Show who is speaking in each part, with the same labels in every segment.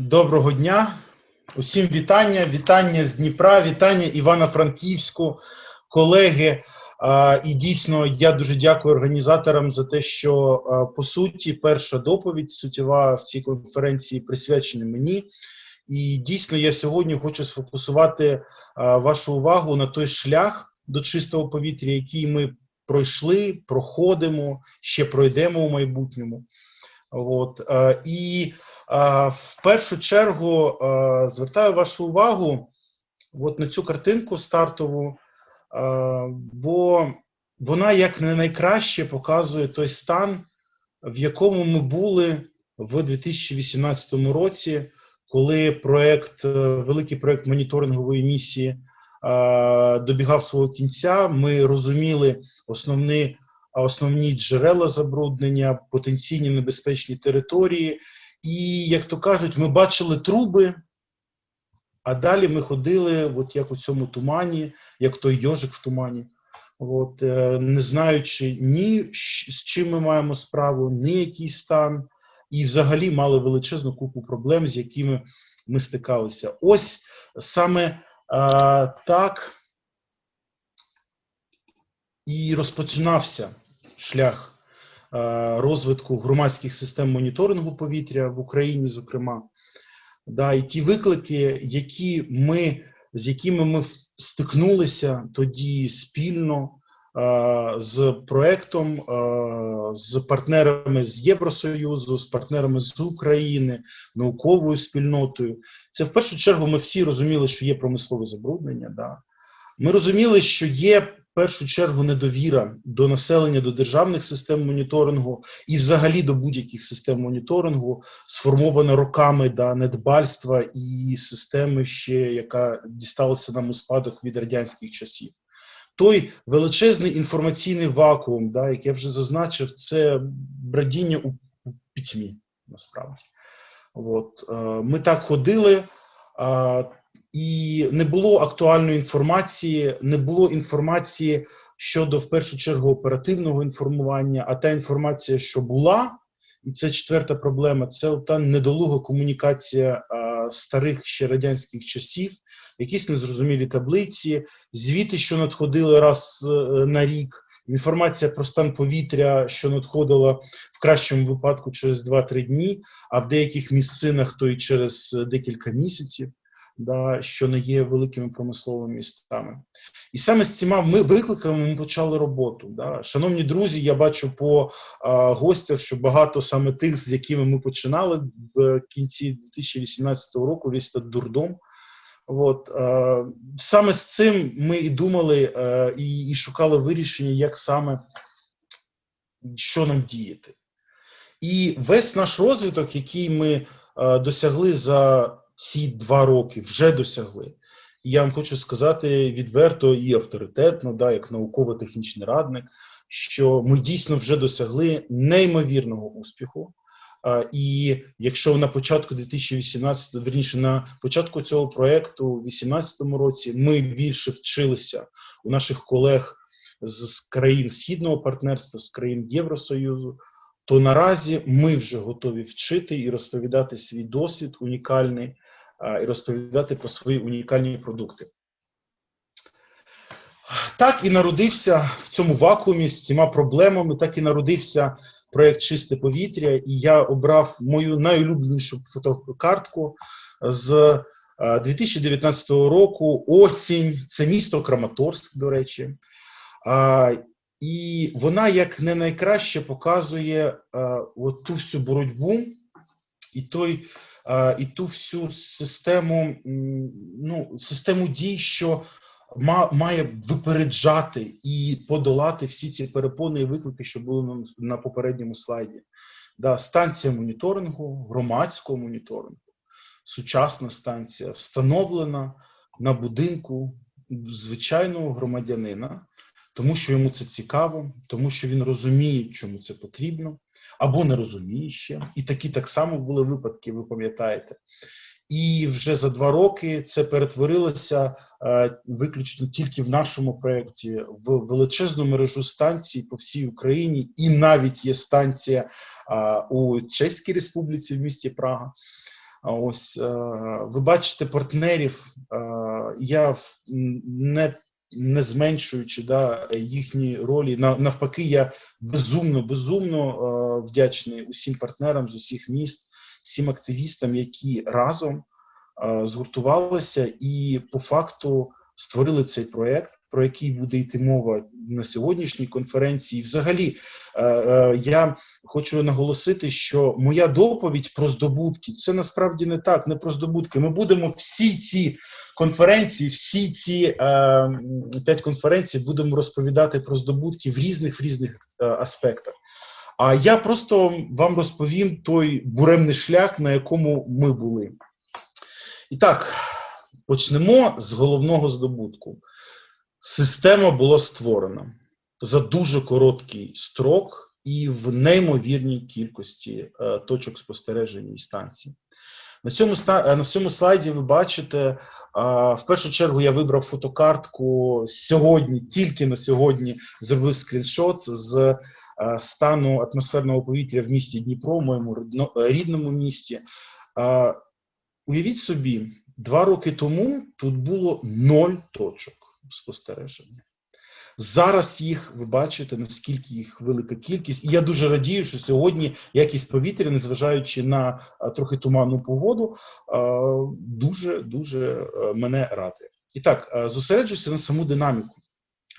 Speaker 1: Доброго дня. Усім вітання. Вітання з Дніпра, вітання Івано-Франківську, колеги. І дійсно я дуже дякую організаторам за те, що по суті перша доповідь суттєва в цій конференції присвячена мені. І дійсно я сьогодні хочу сфокусувати вашу увагу на той шлях до чистого повітря, який ми пройшли, проходимо, ще пройдемо у майбутньому. От е, і е, в першу чергу е, звертаю вашу увагу от на цю картинку стартову, бо вона як не найкраще показує той стан, в якому ми були в 2018 році, коли проект, великий проект моніторингової місії добігав свого кінця. Ми розуміли основні основні джерела забруднення, потенційні небезпечні території. І, як то кажуть, ми бачили труби, а далі ми ходили, от як у цьому тумані, як той йожик в тумані, от, е, не знаючи ні з чим ми маємо справу, ні який стан, і взагалі мали величезну купу проблем, з якими ми стикалися. Ось саме а, так і розпочинався шлях е, розвитку громадських систем моніторингу повітря в Україні, зокрема, да, і ті виклики, які ми, з якими ми стикнулися тоді спільно е, з проектом, е, з партнерами з Євросоюзу, з партнерами з України, науковою спільнотою, це в першу чергу ми всі розуміли, що є промислове забруднення. Да. Ми розуміли, що є першу чергу недовіра до населення, до державних систем моніторингу і, взагалі, до будь-яких систем моніторингу, сформована роками да, недбальства і системи, ще яка дісталася нам у спадок від радянських часів. Той величезний інформаційний вакуум, да, як я вже зазначив, це брадіння у пітьмі, насправді. От, е, Ми так ходили. І не було актуальної інформації, не було інформації щодо в першу чергу оперативного інформування. А та інформація, що була, і це четверта проблема це та недолуга комунікація а, старих ще радянських часів, якісь незрозумілі таблиці, звіти, що надходили раз е, на рік. Інформація про стан повітря, що надходила в кращому випадку через 2-3 дні, а в деяких місцинах то й через декілька місяців да, що не є великими промисловими містами. І саме з цими ми викликами ми почали роботу. Да. Шановні друзі, я бачу по а, гостях, що багато саме тих, з якими ми починали в кінці 2018 року, весь та дурдом. От, е, Саме з цим ми і думали е, і, і шукали вирішення, як саме що нам діяти. І весь наш розвиток, який ми е, досягли за ці два роки вже досягли. І я вам хочу сказати відверто і авторитетно, да, як науково-технічний радник, що ми дійсно вже досягли неймовірного успіху. А, І якщо на початку 2018, верніше на початку цього проекту, у 2018 році, ми більше вчилися у наших колег з країн східного партнерства, з країн Євросоюзу, то наразі ми вже готові вчити і розповідати свій досвід унікальний і розповідати про свої унікальні продукти. Так і народився в цьому вакуумі з цими проблемами, так і народився проєкт Чисте повітря, і я обрав мою найулюбленішу фотокартку з 2019 року осінь. Це місто Краматорськ, до речі. І вона як не найкраще показує от ту всю боротьбу і той і ту всю систему ну, систему дій, що має випереджати і подолати всі ці перепони і виклики, що були на попередньому слайді. Да, Станція моніторингу, громадського моніторингу, сучасна станція встановлена на будинку звичайного громадянина, тому що йому це цікаво, тому що він розуміє, чому це потрібно або не розуміє ще. І такі так само були випадки, ви пам'ятаєте. І вже за два роки це перетворилося е, виключно тільки в нашому проєкті в величезну мережу станцій по всій Україні, і навіть є станція е, у Чеській Республіці в місті Прага. Ось е, ви бачите партнерів. Я не, не зменшуючи да, їхні ролі. Навпаки, я безумно, безумно е, вдячний усім партнерам з усіх міст, всім активістам, які разом е, згуртувалися і по факту створили цей проект, про який буде йти мова на сьогоднішній конференції. Взагалі, е, е, я хочу наголосити, що моя доповідь про здобутки це насправді не так, не про здобутки. Ми будемо всі ці конференції, всі ці е, п'ять конференцій будемо розповідати про здобутки в різних в різних аспектах. А я просто вам розповім той буремний шлях, на якому ми були. І так, почнемо з головного здобутку. Система була створена за дуже короткий строк і в неймовірній кількості е, точок спостереження і станцій. На цьому, е, на цьому слайді ви бачите, е, в першу чергу я вибрав фотокартку сьогодні, тільки на сьогодні зробив скріншот з стану атмосферного повітря в місті Дніпро, моєму рідному місті. Уявіть собі, два роки тому тут було ноль точок спостереження. Зараз їх ви бачите, наскільки їх велика кількість. І я дуже радію, що сьогодні якість повітря, незважаючи на трохи туманну погоду, дуже дуже е, мене радує. І так, е, зосереджуся на саму динаміку.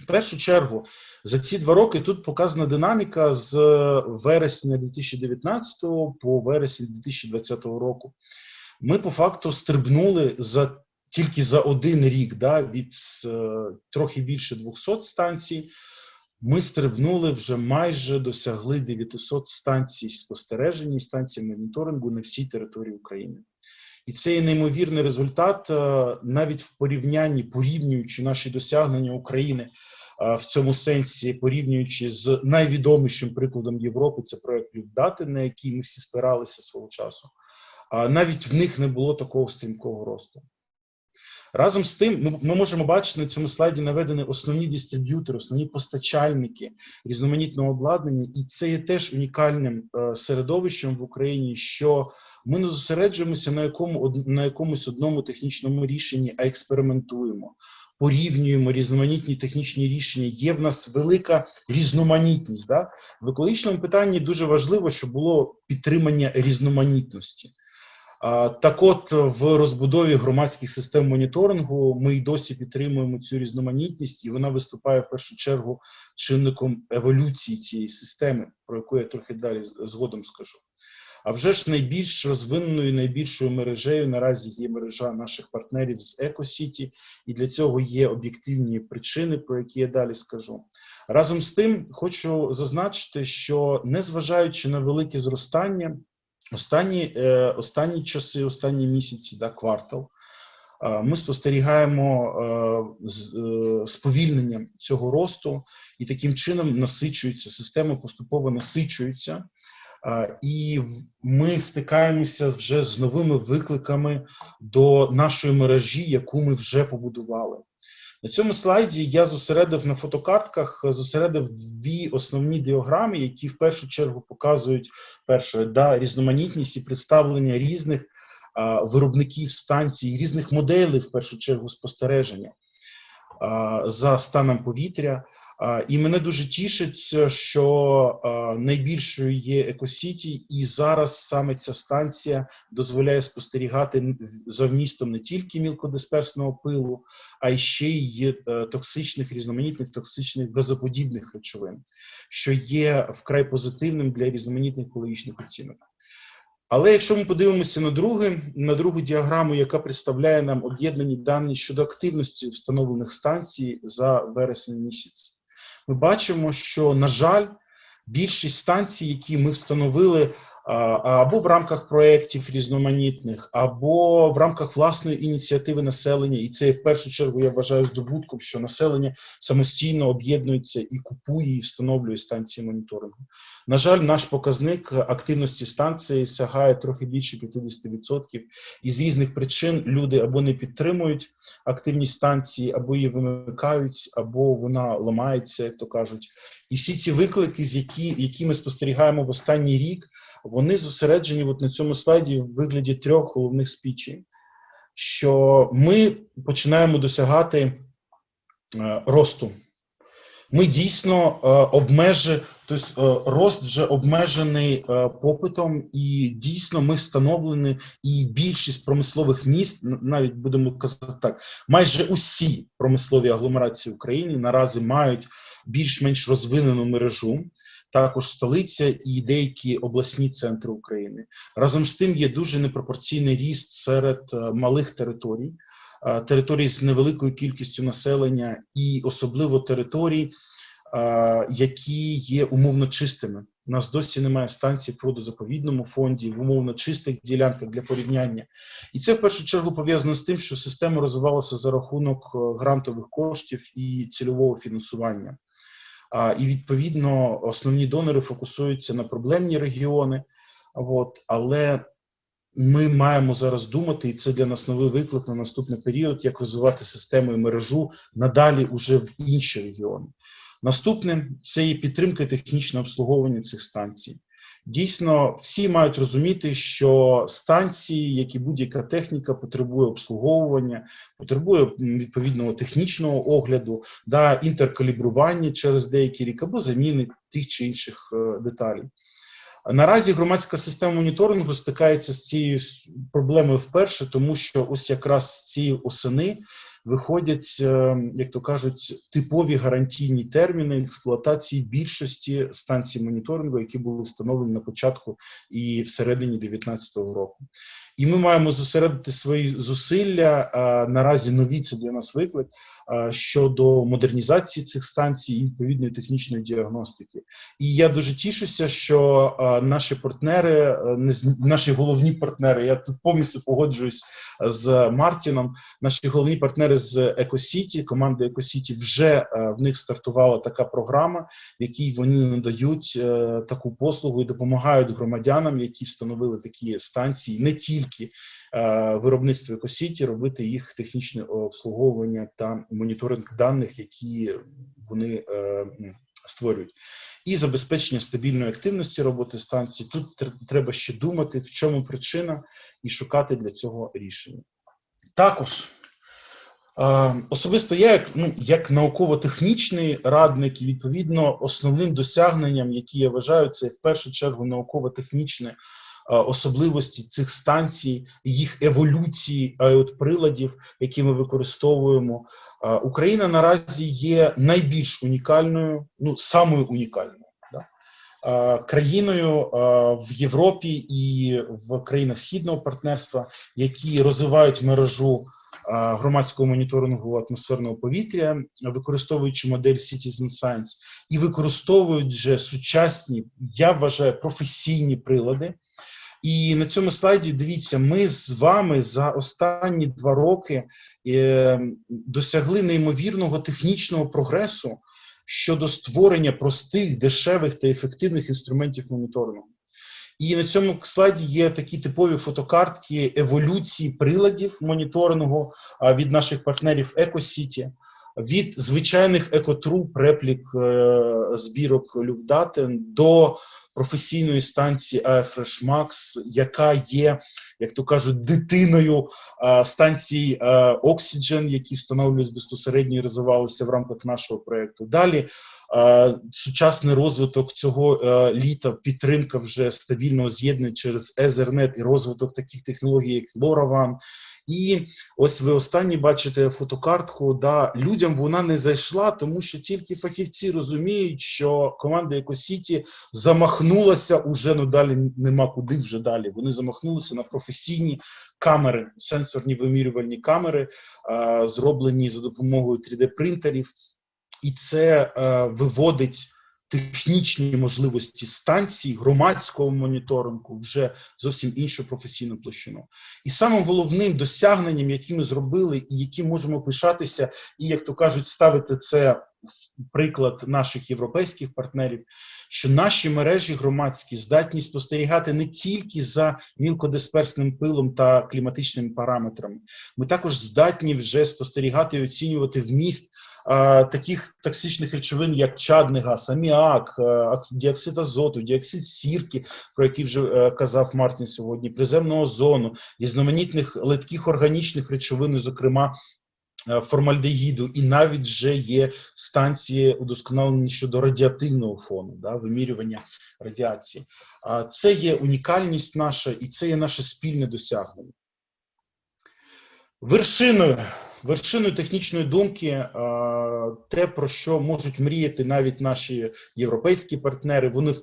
Speaker 1: В першу чергу, за ці два роки тут показана динаміка з вересня 2019 по вересень 2020 року. Ми по факту стрибнули за тільки за один рік, да, від е, трохи більше 200 станцій. Ми стрибнули вже майже досягли 900 станцій спостереження і станцій моніторингу на всій території України. І це є неймовірний результат е, навіть в порівнянні, порівнюючи наші досягнення України е, в цьому сенсі, порівнюючи з найвідомішим прикладом Європи, це проект Люфдати, на який ми всі спиралися свого часу. Навіть в них не було такого стрімкого росту. Разом з тим, ми, ми можемо бачити на цьому слайді наведені основні дистриб'ютори, основні постачальники різноманітного обладнання, і це є теж унікальним е, середовищем в Україні, що ми не зосереджуємося на якому на якомусь одному технічному рішенні, а експериментуємо. Порівнюємо різноманітні технічні рішення. Є в нас велика різноманітність. Да? В екологічному питанні дуже важливо, щоб було підтримання різноманітності. Так от, в розбудові громадських систем моніторингу ми й досі підтримуємо цю різноманітність, і вона виступає в першу чергу чинником еволюції цієї системи, про яку я трохи далі згодом скажу. А вже ж найбільш розвиненою, найбільшою мережею наразі є мережа наших партнерів з EcoCity, і для цього є об'єктивні причини, про які я далі скажу. Разом з тим, хочу зазначити, що незважаючи на велике зростання, Останні, е, останні часи, останні місяці, да, квартал, е, ми спостерігаємо е, сповільнення цього росту, і таким чином насичується система, поступово насичується. І ми стикаємося вже з новими викликами до нашої мережі, яку ми вже побудували. На цьому слайді я зосередив на фотокартках, зосередив дві основні діаграми, які в першу чергу показують перше, да, різноманітність і представлення різних а, виробників станцій, різних моделей, в першу чергу, спостереження а, за станом повітря. І мене дуже тішить, що найбільшою є екосіті, і зараз саме ця станція дозволяє спостерігати за вмістом не тільки мілкодисперсного пилу, а й ще й е, токсичних, різноманітних токсичних газоподібних речовин, що є вкрай позитивним для різноманітних екологічних оцінок. Але якщо ми подивимося на друге, на другу діаграму, яка представляє нам об'єднані дані щодо активності встановлених станцій за вересень місяць, ми бачимо, що, на жаль, більшість станцій, які ми встановили або в рамках проєктів різноманітних, або в рамках власної ініціативи населення, і це в першу чергу я вважаю здобутком, що населення самостійно об'єднується і купує і встановлює станції моніторингу. На жаль, наш показник активності станції сягає трохи більше 50%, і з різних причин люди або не підтримують активність станції, або її вимикають, або вона ламається, як то кажуть. І всі ці виклики, з які, які ми спостерігаємо в останній рік, вони зосереджені от на цьому слайді в вигляді трьох головних спічей, що ми починаємо досягати е, росту. Ми дійсно е, обмежи, тобто е, рост вже обмежений попитом, і дійсно ми встановлені, і більшість промислових міст, навіть будемо казати так, майже усі промислові агломерації України наразі мають більш-менш розвинену мережу. Також столиця і деякі обласні центри України. Разом з тим є дуже непропорційний ріст серед е, малих територій, е, територій з невеликою кількістю населення, і особливо територій, е, які є умовно чистими. У нас досі немає станцій в природозаповідному фонді, в умовно чистих ділянках для порівняння. І це в першу чергу пов'язано з тим, що система розвивалася за рахунок грантових коштів і цільового фінансування. І відповідно основні донори фокусуються на проблемні регіони. От, але ми маємо зараз думати, і це для нас новий виклик на наступний період, як розвивати систему і мережу надалі уже в інші регіони. Наступне це є підтримка технічного обслуговування цих станцій. Дійсно, всі мають розуміти, що станції, як і будь-яка техніка, потребує обслуговування, потребує відповідного технічного огляду, да, інтеркалібрування через деякий рік або заміни тих чи інших е, деталей. Наразі громадська система моніторингу стикається з цією проблемою вперше, тому що ось якраз цієї осени виходять, е, як то кажуть, типові гарантійні терміни експлуатації більшості станцій моніторингу, які були встановлені на початку і всередині 2019 року. І ми маємо зосередити свої зусилля. Наразі нові це для нас виклик щодо модернізації цих станцій і відповідної технічної діагностики. І я дуже тішуся, що наші партнери, е, не з- наші головні партнери, я тут повністю погоджуюсь з Мартіном. Наші головні партнери з Екосіті, команди Екосіті, вже е, в них стартувала така програма, в якій вони надають е, таку послугу і допомагають громадянам, які встановили такі станції, не тільки е, виробництво Екосіті, робити їх технічне обслуговування та моніторинг даних, які вони е, створюють. І забезпечення стабільної активності роботи станції. Тут треба ще думати, в чому причина, і шукати для цього рішення. Також е, особисто я, як, ну, як науково-технічний радник, і відповідно основним досягненням, які я вважаю, це в першу чергу науково-технічне особливості цих станцій, їх еволюції от приладів, які ми використовуємо. Е, Україна наразі є найбільш унікальною, ну самою унікальною. Да? е, Країною е, в Європі і в країнах східного партнерства, які розвивають мережу е, громадського моніторингу атмосферного повітря, використовуючи модель Citizen Science, і використовують вже сучасні, я вважаю, професійні прилади. І на цьому слайді дивіться, ми з вами за останні два роки е, досягли неймовірного технічного прогресу щодо створення простих, дешевих та ефективних інструментів моніторингу. І на цьому слайді є такі типові фотокартки еволюції приладів моніторингу від наших партнерів EcoCity, від звичайних екотруб, реплік е, збірок Люфдатен до професійної станції Max, яка є, як то кажуть, дитиною е, станцій е, Oxygen, які встановлюють безпосередньо і розвивалися в рамках нашого проєкту. Далі сучасний розвиток цього літа, підтримка вже стабільного з'єднання через Ethernet і розвиток таких технологій, як LoRaWAN. І ось ви останні бачите фотокартку. Да, людям вона не зайшла, тому що тільки фахівці розуміють, що команда EcoCity замахнулася уже ну далі нема куди вже далі. Вони замахнулися на професійні камери, сенсорні вимірювальні камери, зроблені за допомогою 3D-принтерів, і це е, виводить технічні можливості станцій, громадського моніторингу вже зовсім іншу професійну площину. І самим головним досягненням, які ми зробили, і які можемо пишатися, і як то кажуть, ставити це приклад наших європейських партнерів, що наші мережі громадські здатні спостерігати не тільки за мілкодисперсним пилом та кліматичними параметрами, ми також здатні вже спостерігати і оцінювати вміст таких токсичних речовин, як чадний газ, аміак, діоксид азоту, діоксид сірки, про який вже е, казав Мартін сьогодні, приземного озону, різноманітних литких органічних речовин, зокрема формальдегіду, і навіть вже є станції удосконалені щодо радіативного фону, да, вимірювання радіації. Це є унікальність наша, і це є наше спільне досягнення. Вершиною, вершиною технічної думки, е, те, про що можуть мріяти навіть наші європейські партнери, вони е,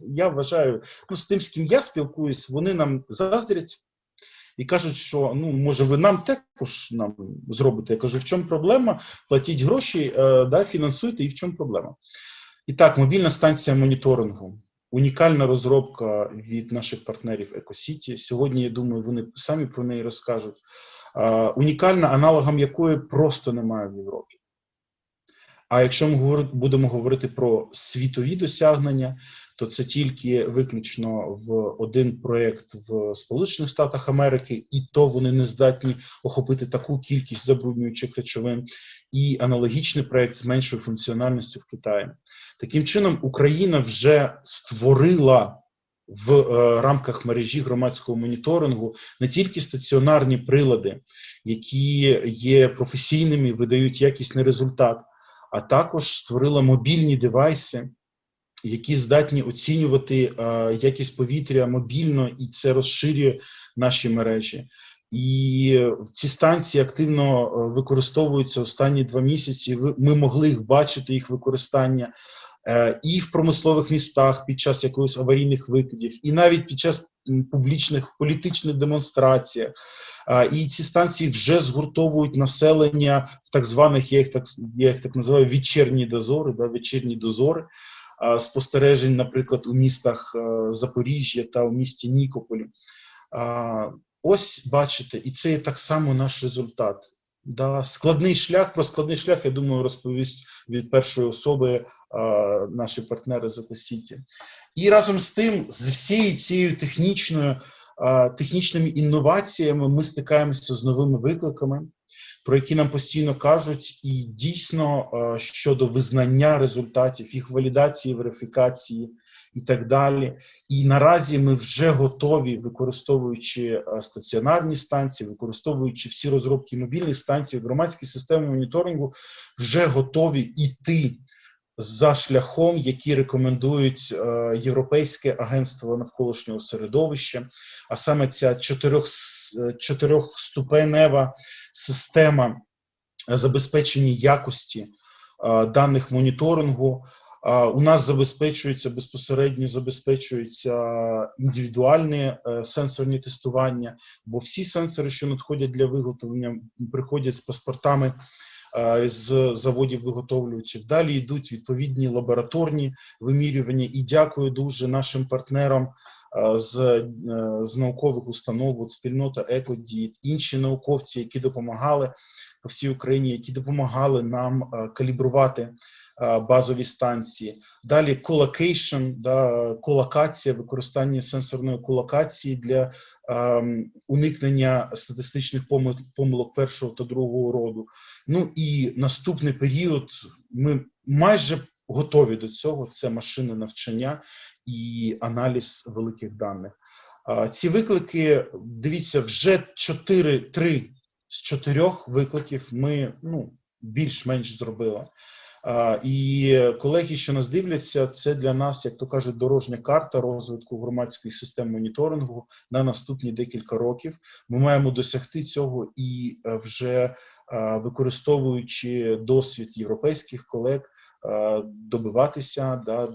Speaker 1: я вважаю, ну з тим, з ким я спілкуюсь, вони нам заздрять і кажуть, що ну може ви нам також нам зробите. Я кажу, в чому проблема? Платіть гроші, е, да, фінансуйте, і в чому проблема? І так, мобільна станція моніторингу. Унікальна розробка від наших партнерів EcoCity. Сьогодні, я думаю, вони самі про неї розкажуть. Е, унікальна, аналогом якої просто немає в Європі. А якщо ми будемо говорити про світові досягнення, то це тільки виключно в один проєкт в Сполучених Штатах Америки, і то вони не здатні охопити таку кількість забруднюючих речовин, і аналогічний проєкт з меншою функціональністю в Китаї. Таким чином, Україна вже створила в е, рамках мережі громадського моніторингу не тільки стаціонарні прилади, які є професійними, видають якісний результат, а також створила мобільні девайси, які здатні оцінювати е, якість повітря мобільно, і це розширює наші мережі. І ці станції активно е, використовуються останні два місяці. Ми могли їх бачити, їх використання е, і в промислових містах під час якогось аварійних викидів, і навіть під час публічних політичних демонстраціях. І ці станції вже згуртовують населення в так званих, я їх так, я їх так називаю, вечірні дозори, да, вечірні дозори спостережень, наприклад, у містах е, Запоріжжя та у місті Нікополі. Ось бачите, і це так само наш результат. Да, складний шлях, про складний шлях, я думаю, розповість від першої особи а, наші партнери з Екосіті. І разом з тим, з всією цією технічною, а, технічними інноваціями ми стикаємося з новими викликами, про які нам постійно кажуть, і дійсно щодо визнання результатів, їх валідації, верифікації і так далі. І наразі ми вже готові, використовуючи е, стаціонарні станції, використовуючи всі розробки мобільних станцій, громадські системи моніторингу, вже готові йти за шляхом, який рекомендують е, Європейське агентство навколишнього середовища, а саме ця чотирьох, е, чотирьохступенева система забезпечення якості е, даних моніторингу. У нас забезпечується безпосередньо забезпечується індивідуальне е, сенсорні тестування, бо всі сенсори, що надходять для виготовлення, приходять з паспортами з заводів виготовлювачів. Далі йдуть відповідні лабораторні вимірювання. І дякую дуже нашим партнерам е, з, е, з наукових установ, от спільнота Екоді інші науковці, які допомагали по всій Україні, які допомагали нам е, калібрувати е, базові станції. Далі колокейшн, да, колокація, використання сенсорної колокації для ем, уникнення статистичних помил- помилок першого та другого роду. Ну і наступний період ми майже готові до цього. Це машини навчання і аналіз великих даних. Ці виклики, дивіться, вже 4, 3 з чотирьох викликів ми ну, більш-менш зробили. І колеги, що нас дивляться, це для нас, як то кажуть, дорожня карта розвитку громадської системи моніторингу на наступні декілька років. Ми маємо досягти цього і е, вже е, використовуючи досвід європейських колег, е, добиватися да,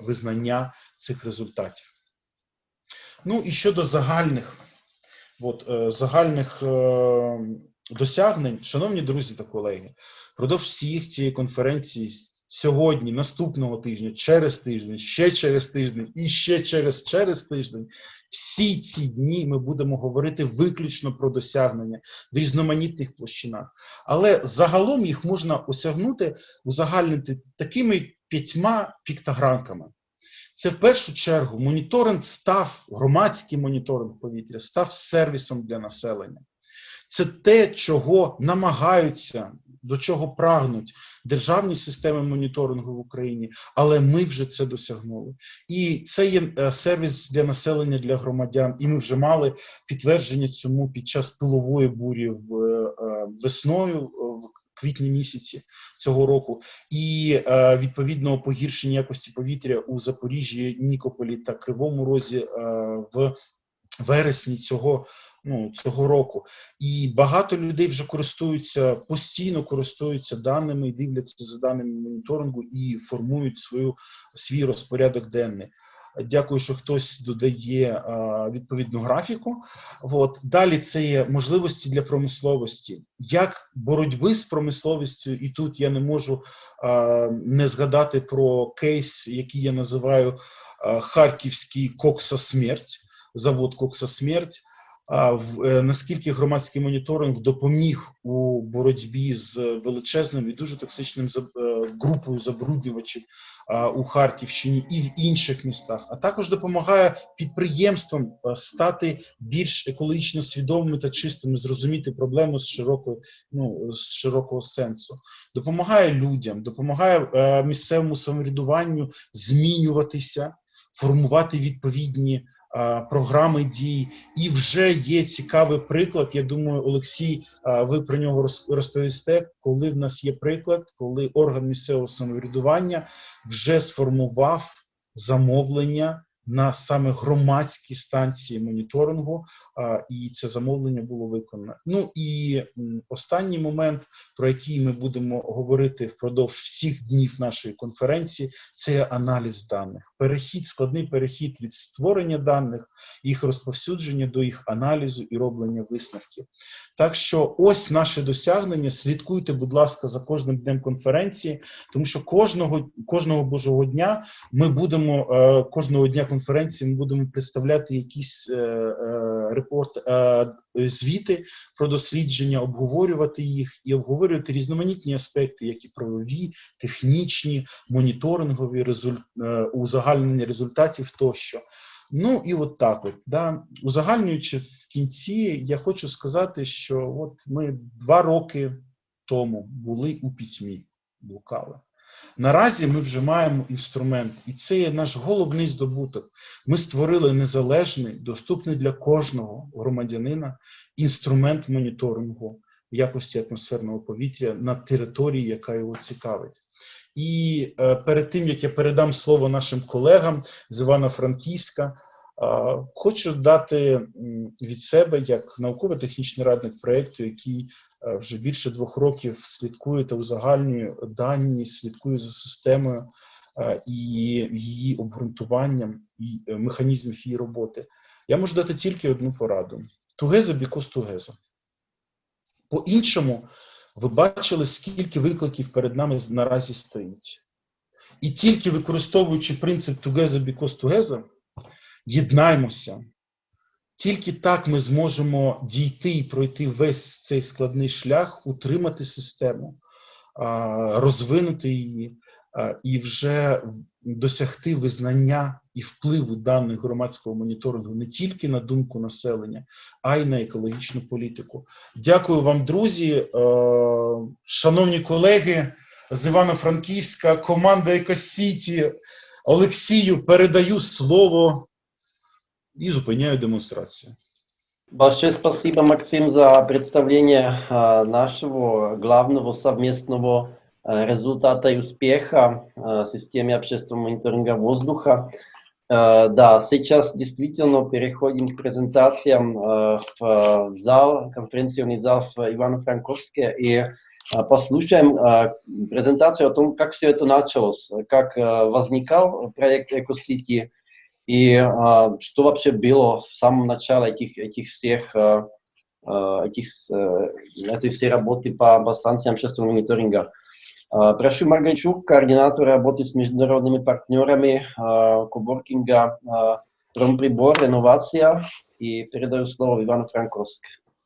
Speaker 1: визнання цих результатів. Ну і щодо загальних, от, загальних досягнень, шановні друзі та колеги, впродовж всіх цієї конференції сьогодні, наступного тижня, через тиждень, ще через тиждень і ще через через тиждень. Всі ці дні ми будемо говорити виключно про досягнення в різноманітних площинах. Але загалом їх можна осягнути, узагальнити такими п'ятьма піктограмками. Це в першу чергу моніторинг став, громадський моніторинг повітря, став сервісом для населення. Це те, чого намагаються, до чого прагнуть державні системи моніторингу в Україні, але ми вже це досягнули. І це є е, сервіс для населення, для громадян. І ми вже мали підтвердження цьому під час пилової бурі в е, весною в квітні місяці цього року, і е, відповідного погіршення якості повітря у Запоріжжі, Нікополі та Кривому Розі в вересні цього ну, цього року. І багато людей вже користуються постійно користуються даними дивляться за даними моніторингу і формують свою свій розпорядок денний. Дякую, що хтось додає а, відповідну графіку. От. Далі це є можливості для промисловості. Як боротьби з промисловістю, і тут я не можу а, не згадати про кейс, який я називаю а, Харківський Кокса Смерть, завод Кокса Смерть. Е, наскільки громадський моніторинг допоміг у боротьбі з величезним і дуже токсичним е, групою забруднювачів у Харківщині і в інших містах, а також допомагає підприємствам е, стати більш екологічно свідомими та чистими, зрозуміти проблему з широкою, ну з широкого сенсу, допомагає людям, допомагає місцевому самоврядуванню змінюватися, формувати відповідні програми дій, і вже є цікавий приклад. Я думаю, Олексій, ви про нього розповісте, коли в нас є приклад, коли орган місцевого самоврядування вже сформував замовлення на саме громадські станції моніторингу, і це замовлення було виконано. Ну і останній момент, про який ми будемо говорити впродовж всіх днів нашої конференції, це аналіз даних. Перехід, складний перехід від створення даних, їх розповсюдження до їх аналізу і роблення висновків. Так що, ось наше досягнення. Слідкуйте, будь ласка, за кожним днем конференції, тому що кожного кожного божого дня ми будемо е, кожного дня конференції ми будемо представляти якісь е, е, репорт, звіти про дослідження, обговорювати їх і обговорювати різноманітні аспекти, які правові, технічні, моніторингові, результ, е, узагальнення результатів тощо. Ну і от так от, да. узагальнюючи в кінці, я хочу сказати, що от ми два роки тому були у пітьмі, блукали. Наразі ми вже маємо інструмент, і це є наш головний здобуток. Ми створили незалежний, доступний для кожного громадянина інструмент моніторингу якості атмосферного повітря на території, яка його цікавить. І е, перед тим як я передам слово нашим колегам з Івано-Франківська, е, хочу дати від себе як науково-технічний радник проєкту, який Е, вже більше двох років слідкую та узагальнює дані, слідкую за системою і її обґрунтуванням і механізмів її роботи. Я можу дати тільки одну пораду: тугеза бікос тугеза. По-іншому, ви бачили, скільки викликів перед нами наразі стоїть. І тільки використовуючи принцип together because together, єднаймося, тільки так ми зможемо дійти і пройти весь цей складний шлях, утримати систему, розвинути її і вже досягти визнання і впливу даних громадського моніторингу не тільки на думку населення, а й на екологічну політику. Дякую вам, друзі, е, шановні колеги з Івано-Франківська, команда Екосіті. Олексію передаю слово и зупиняю демонстрацию.
Speaker 2: Большое спасибо, Максим, за представление нашего главного совместного результата и успеха э, системы общественного мониторинга воздуха. Э, да, сейчас действительно переходим к презентациям э, в зал, конференционный зал в Ивано-Франковске и э, послушаем э, презентацию о том, как все это началось, как э, возникал проект EcoCity, И что вообще было в самом начале этих, этих всех этих, этой всей работы по, по станциям общественного мониторинга. А, Прошу Маргаричук, координатора работы с международными партнерами а, коворкинга а, Промприбор, реновация. И передаю слово Ивану Франковскому.